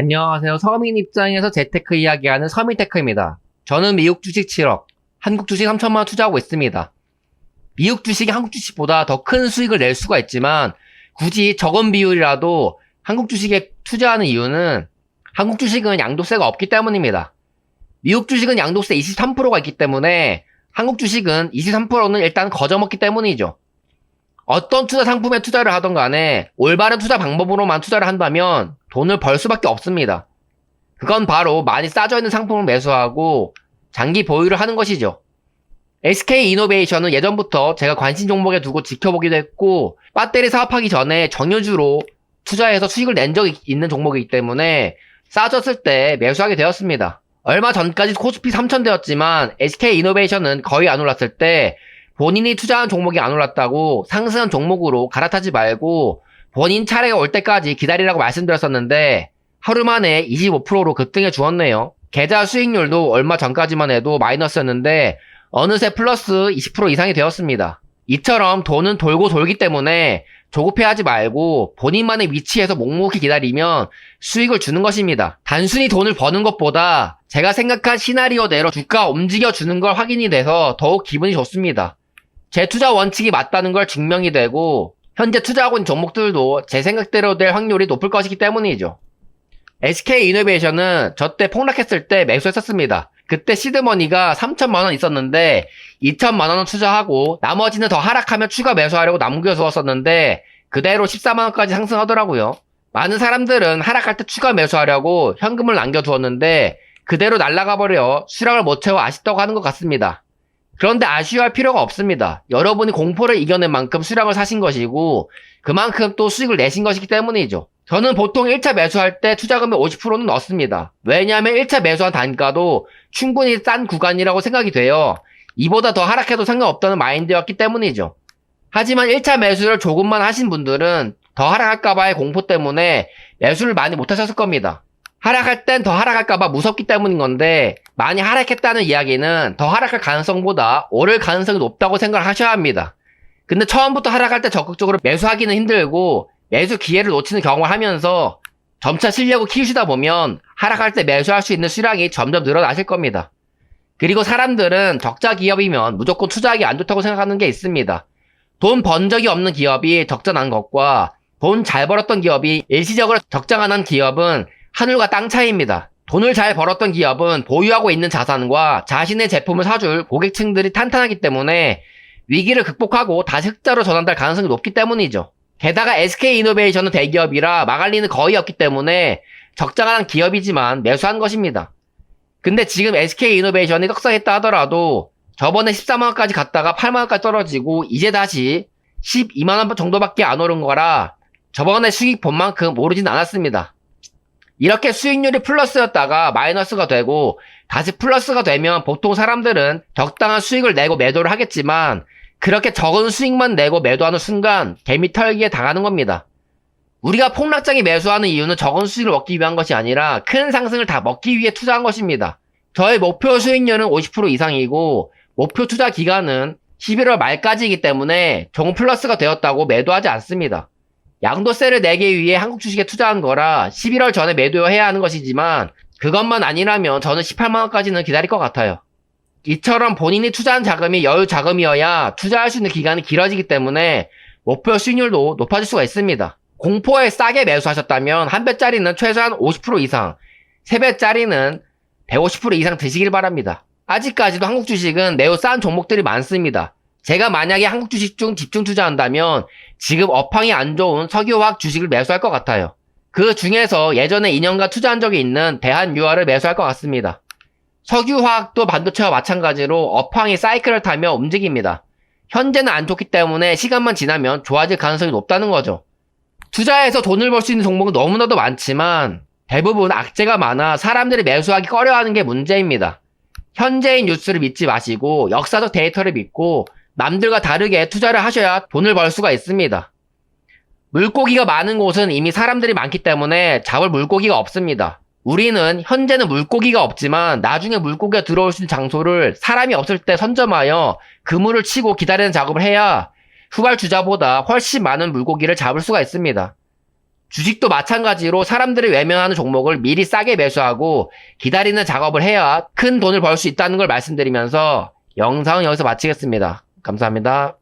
안녕하세요. 서민 입장에서 재테크 이야기하는 서민테크입니다. 저는 미국 주식 7억, 한국 주식 3천만 원 투자하고 있습니다. 미국 주식이 한국 주식보다 더 큰 수익을 낼 수가 있지만 굳이 적은 비율이라도 한국 주식에 투자하는 이유는 한국 주식은 양도세가 없기 때문입니다. 미국 주식은 양도세 23%가 있기 때문에 한국 주식은 23%는 일단 거저먹기 때문이죠. 어떤 투자 상품에 투자를 하던 간에 올바른 투자 방법으로만 투자를 한다면 돈을 벌 수밖에 없습니다. 그건 바로 많이 싸져 있는 상품을 매수하고 장기 보유를 하는 것이죠. SK 이노베이션은 예전부터 제가 관심 종목에 두고 지켜보기도 했고 배터리 사업하기 전에 정유주로 투자해서 수익을 낸 적이 있는 종목이기 때문에 싸졌을 때 매수하게 되었습니다. 얼마 전까지 코스피 3000대였지만 SK 이노베이션은 거의 안 올랐을 때 본인이 투자한 종목이 안 올랐다고 상승한 종목으로 갈아타지 말고 본인 차례가 올 때까지 기다리라고 말씀드렸었는데 하루 만에 25%로 급등해 주었네요. 계좌 수익률도 얼마 전까지만 해도 마이너스였는데 어느새 플러스 20% 이상이 되었습니다. 이처럼 돈은 돌고 돌기 때문에 조급해하지 말고 본인만의 위치에서 묵묵히 기다리면 수익을 주는 것입니다. 단순히 돈을 버는 것보다 제가 생각한 시나리오대로 주가 움직여 주는 걸 확인이 돼서 더욱 기분이 좋습니다. 제 투자 원칙이 맞다는 걸 증명이 되고 현재 투자하고 있는 종목들도 제 생각대로 될 확률이 높을 것이기 때문이죠. SK 이노베이션은 저 때 폭락했을 때 매수했었습니다. 그때 시드머니가 3천만 원 있었는데 2천만 원은 투자하고 나머지는 더 하락하면 추가 매수하려고 남겨두었었는데 그대로 14만 원까지 상승하더라고요. 많은 사람들은 하락할 때 추가 매수하려고 현금을 남겨두었는데 그대로 날아가 버려 수량을 못 채워 아쉽다고 하는 것 같습니다. 그런데 아쉬워할 필요가 없습니다. 여러분이 공포를 이겨낸 만큼 수량을 사신 것이고 그만큼 또 수익을 내신 것이기 때문이죠. 저는 보통 1차 매수할 때 투자금의 50%는 넣습니다. 왜냐하면 1차 매수한 단가도 충분히 싼 구간이라고 생각이 돼요. 이보다 더 하락해도 상관없다는 마인드였기 때문이죠. 하지만 1차 매수를 조금만 하신 분들은 더 하락할까봐의 공포 때문에 매수를 많이 못하셨을 겁니다. 하락할 땐 더 하락할까봐 무섭기 때문인 건데 많이 하락했다는 이야기는 더 하락할 가능성보다 오를 가능성이 높다고 생각을 하셔야 합니다. 근데 처음부터 하락할 때 적극적으로 매수하기는 힘들고 매수 기회를 놓치는 경험을 하면서 점차 실력을 키우시다 보면 하락할 때 매수할 수 있는 수량이 점점 늘어나실 겁니다. 그리고 사람들은 적자 기업이면 무조건 투자하기 안 좋다고 생각하는 게 있습니다. 돈 번 적이 없는 기업이 적자 난 것과 돈 잘 벌었던 기업이 일시적으로 적자가 난 기업은 하늘과 땅 차이입니다. 돈을 잘 벌었던 기업은 보유하고 있는 자산과 자신의 제품을 사줄 고객층들이 탄탄하기 때문에 위기를 극복하고 다시 흑자로 전환될 가능성이 높기 때문이죠. 게다가 SK 이노베이션은 대기업이라 망할 리는 거의 없기 때문에 난 기업이지만 매수한 것입니다. 근데 지금 SK 이노베이션이 떡상했다 하더라도 저번에 14만원까지 갔다가 8만원까지 떨어지고 이제 다시 12만원 정도밖에 안 오른 거라 저번에 수익 본 만큼 오르진 않았습니다. 이렇게 수익률이 플러스였다가 마이너스가 되고 다시 플러스가 되면 보통 사람들은 적당한 수익을 내고 매도를 하겠지만 그렇게 적은 수익만 내고 매도하는 순간 개미 털기에 당하는 겁니다. 우리가 폭락장에 매수하는 이유는 적은 수익을 먹기 위한 것이 아니라 큰 상승을 다 먹기 위해 투자한 것입니다. 저의 목표 수익률은 50% 이상이고 목표 투자 기간은 11월 말까지이기 때문에 종 플러스가 되었다고 매도하지 않습니다. 양도세를 내기 위해 한국 주식에 투자한 거라 11월 전에 매도해야 하는 것이지만 그것만 아니라면 저는 18만원까지는 기다릴 것 같아요. 이처럼 본인이 투자한 자금이 여유 자금이어야 투자할 수 있는 기간이 길어지기 때문에 목표 수익률도 높아질 수가 있습니다. 공포에 싸게 매수하셨다면 한 배짜리는 최소한 50% 이상, 세 배짜리는 150% 이상 드시길 바랍니다. 아직까지도 한국 주식은 매우 싼 종목들이 많습니다. 제가 만약에 한국 주식 중 집중 투자한다면 지금 업황이 안 좋은 석유화학 주식을 매수할 것 같아요. 그 중에서 예전에 2년간 투자한 적이 있는 대한유화를 매수할 것 같습니다. 석유화학도 반도체와 마찬가지로 업황이 사이클을 타며 움직입니다. 현재는 안 좋기 때문에 시간만 지나면 좋아질 가능성이 높다는 거죠. 투자해서 돈을 벌 수 있는 종목은 너무나도 많지만 대부분 악재가 많아 사람들이 매수하기 꺼려하는 게 문제입니다. 현재의 뉴스를 믿지 마시고 역사적 데이터를 믿고 남들과 다르게 투자를 하셔야 돈을 벌 수가 있습니다. 물고기가 많은 곳은 이미 사람들이 많기 때문에 잡을 물고기가 없습니다. 우리는 현재는 물고기가 없지만 나중에 물고기가 들어올 수 있는 장소를 사람이 없을 때 선점하여 그물을 치고 기다리는 작업을 해야 후발주자보다 훨씬 많은 물고기를 잡을 수가 있습니다. 주식도 마찬가지로 사람들이 외면하는 종목을 미리 싸게 매수하고 기다리는 작업을 해야 큰 돈을 벌 수 있다는 걸 말씀드리면서 영상은 여기서 마치겠습니다. 감사합니다.